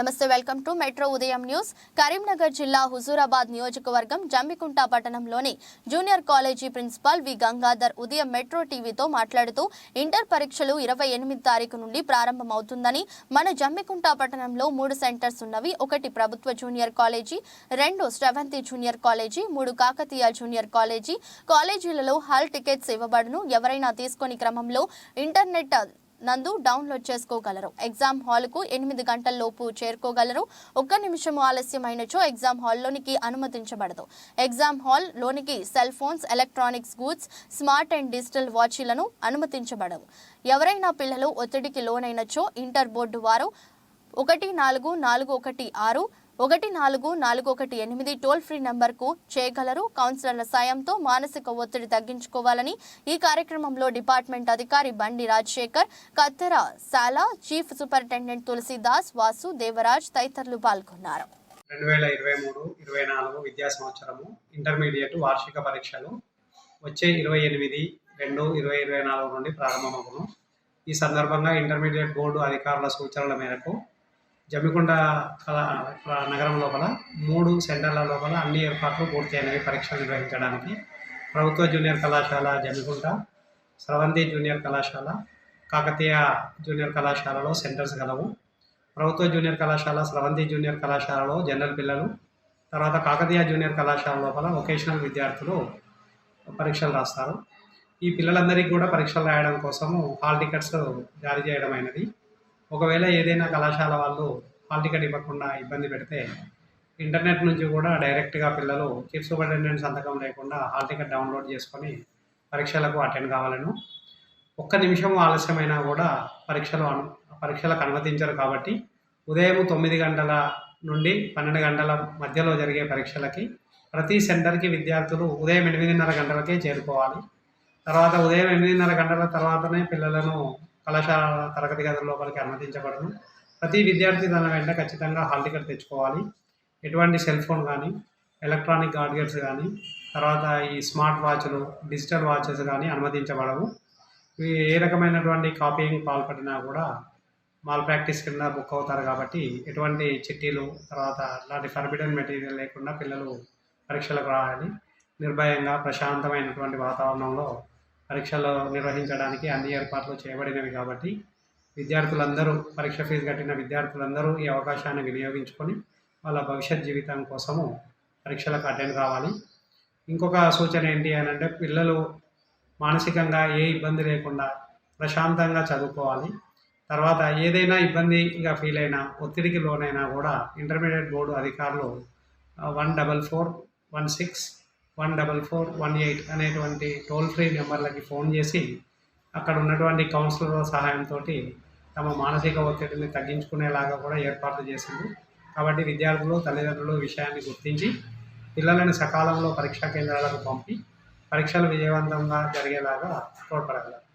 నమస్తే welcome to metro Udayam news. Karimnagar జిల్లా హుజూరాబాద్ నియోజకవర్గం జమ్మికుంట పట్టణంలోని junior college principal V. Gangadhar Udayam metro టీవీతో మాట్లాడుతూ ఇంటర్ పరీక్షలు ఇరవై ఎనిమిది తారీఖు నుండి ప్రారంభమవుతుందని మన జమ్మికుంట పట్టణంలో మూడు సెంటర్స్ ఉన్నవి. ఒకటి ప్రభుత్వ జూనియర్ కాలేజీ రెండు శ్రవంతి జూనియర్ కాలేజీ మూడు కాకతీయ జూనియర్ కాలేజీ. కాలేజీలలో హాల్ టికెట్స్ ఇవ్వబడును. ఎవరైనా తీసుకొని క్రమంలో ఇంటర్నెట్ నందు డౌన్లోడ్ చేసుకోగలరు. ఎగ్జామ్ హాల్కు ఎనిమిది గంటల లోపు చేరుకోగలరు. ఒక్క నిమిషం ఆలస్యమైనచో ఎగ్జామ్ హాల్లోనికి అనుమతించబడదు. ఎగ్జామ్ హాల్ లోనికి cell phones electronics goods smart and digital వాచీలను అనుమతించబడవు. ఎవరైనా పిల్లలు ఒత్తిడికి లోనైనచో ఇంటర్ బోర్డు వారు ఒకటి నాలుగు నాలుగు ఒకటి ఆరు ఒకటి నాలుగు నాలుగు ఒకటి ఎనిమిది టోల్ ఫ్రీ నంబర్కు చేయగలరు. కౌన్సిలర్ల సాయంతో మానసిక ఒత్తిడి తగ్గించుకోవాలని ఈ కార్యక్రమంలో డిపార్ట్మెంట్ అధికారి బండి రాజశేఖర్ కత్తెర శాల చీఫ్ సూపరింటెండెంట్ తులసిదాస్ వాసు దేవరాజ్ తదితరులు పాల్గొన్నారు. రెండు వేల ఇరవై మూడు ఇరవై నాలుగు విద్యా సంవత్సరము ఇంటర్మీడియట్ వార్షిక పరీక్షలు వచ్చే ఇరవై ఎనిమిది రెండు ఇరవై ఇరవై నాలుగు నుండి ప్రారంభమవును. ఈ సందర్భంగా ఇంటర్మీడియట్ బోర్డు అధికారుల సూచనల మేరకు జమ్మికొండ కళా నగరం లోపల మూడు సెంటర్ల లోపల అన్ని ఏర్పాట్లు పూర్తయినవి పరీక్షలు నిర్వహించడానికి. ప్రభుత్వ జూనియర్ కళాశాల జమ్మికుంట స్రవంతి జూనియర్ కళాశాల కాకతీయ జూనియర్ కళాశాలలో సెంటర్స్ గలవు. ప్రభుత్వ జూనియర్ కళాశాల స్రవంతి జూనియర్ కళాశాలలో జనరల్ పిల్లలు. తర్వాత కాకతీయ జూనియర్ కళాశాల లోపల వొకేషనల్ విద్యార్థులు పరీక్షలు రాస్తారు. ఈ పిల్లలందరికీ కూడా పరీక్షలు రాయడం కోసము హాల్ టికెట్స్ జారీ చేయడం అయినది. ఒకవేళ ఏదైనా కళాశాల వాళ్ళు హాల్ టికెట్ ఇవ్వకుండా ఇబ్బంది పెడితే ఇంటర్నెట్ నుంచి కూడా డైరెక్ట్గా పిల్లలు చీఫ్ సూపరింటెండెంట్ సంతకం లేకుండా హాల్ టికెట్ డౌన్లోడ్ చేసుకొని పరీక్షలకు అటెండ్ కావాలను. ఒక్క నిమిషం ఆలస్యమైనా కూడా పరీక్షలు అను పరీక్షలకు అనుమతించరు కాబట్టి ఉదయం తొమ్మిది గంటల నుండి పన్నెండు గంటల మధ్యలో జరిగే పరీక్షలకి ప్రతి సెంటర్కి విద్యార్థులు ఉదయం ఎనిమిదిన్నర గంటలకే చేరుకోవాలి. తర్వాత ఉదయం ఎనిమిదిన్నర గంటల తర్వాతనే పిల్లలను కళాశాల తరగతి గదుల లోపలికి అనుమతించబడను ప్రతి విద్యార్థి తన వెంట ఖచ్చితంగా హాల్ టికెట్ తెచ్చుకోవాలి. ఎటువంటి సెల్ ఫోన్ కానీ ఎలక్ట్రానిక్ గాడ్గెట్స్ కానీ తర్వాత ఈ స్మార్ట్ వాచ్లు డిజిటల్ వాచెస్ కానీ అనుమతించబడవు. ఇవి ఏ రకమైనటువంటి కాపీయింగ్ పాల్పడినా కూడా మాల్ ప్రాక్టీస్ కింద బుక్ అవుతారు కాబట్టి ఎటువంటి చిట్టీలు తర్వాత అలాంటి ఫర్బిడన్ మెటీరియల్ లేకుండా పిల్లలు పరీక్షలకు రాయాలి. నిర్భయంగా ప్రశాంతమైనటువంటి వాతావరణంలో పరీక్షలు నిర్వహించడానికి అన్ని ఏర్పాట్లు చేయబడినవి కాబట్టి విద్యార్థులందరూ పరీక్ష ఫీజు కట్టిన విద్యార్థులందరూ ఈ అవకాశాన్ని వినియోగించుకొని వాళ్ళ భవిష్యత్ జీవితం కోసము పరీక్షలకు అటెండ్ కావాలి ఇంకొక సూచన ఏంటి అని అంటే పిల్లలు మానసికంగా ఏ ఇబ్బంది లేకుండా ప్రశాంతంగా చదువుకోవాలి. తర్వాత ఏదైనా ఇబ్బందిగా ఫీల్ అయినా ఒత్తిడికి లోనైనా కూడా ఇంటర్మీడియట్ బోర్డు అధికారులు one double four one six one double four one eight అనేటువంటి టోల్ ఫ్రీ నెంబర్లకి ఫోన్ చేసి అక్కడ ఉన్నటువంటి కౌన్సిలర్ల సహాయంతో తమ మానసిక ఒత్తిడిని తగ్గించుకునేలాగా కూడా ఏర్పాట్లు చేసింది. కాబట్టి విద్యార్థులు తల్లిదండ్రులు విషయాన్ని గుర్తించి పిల్లలను సకాలంలో పరీక్షా కేంద్రాలకు పంపి పరీక్షలు విజయవంతంగా జరిగేలాగా తోడ్పడగలరు.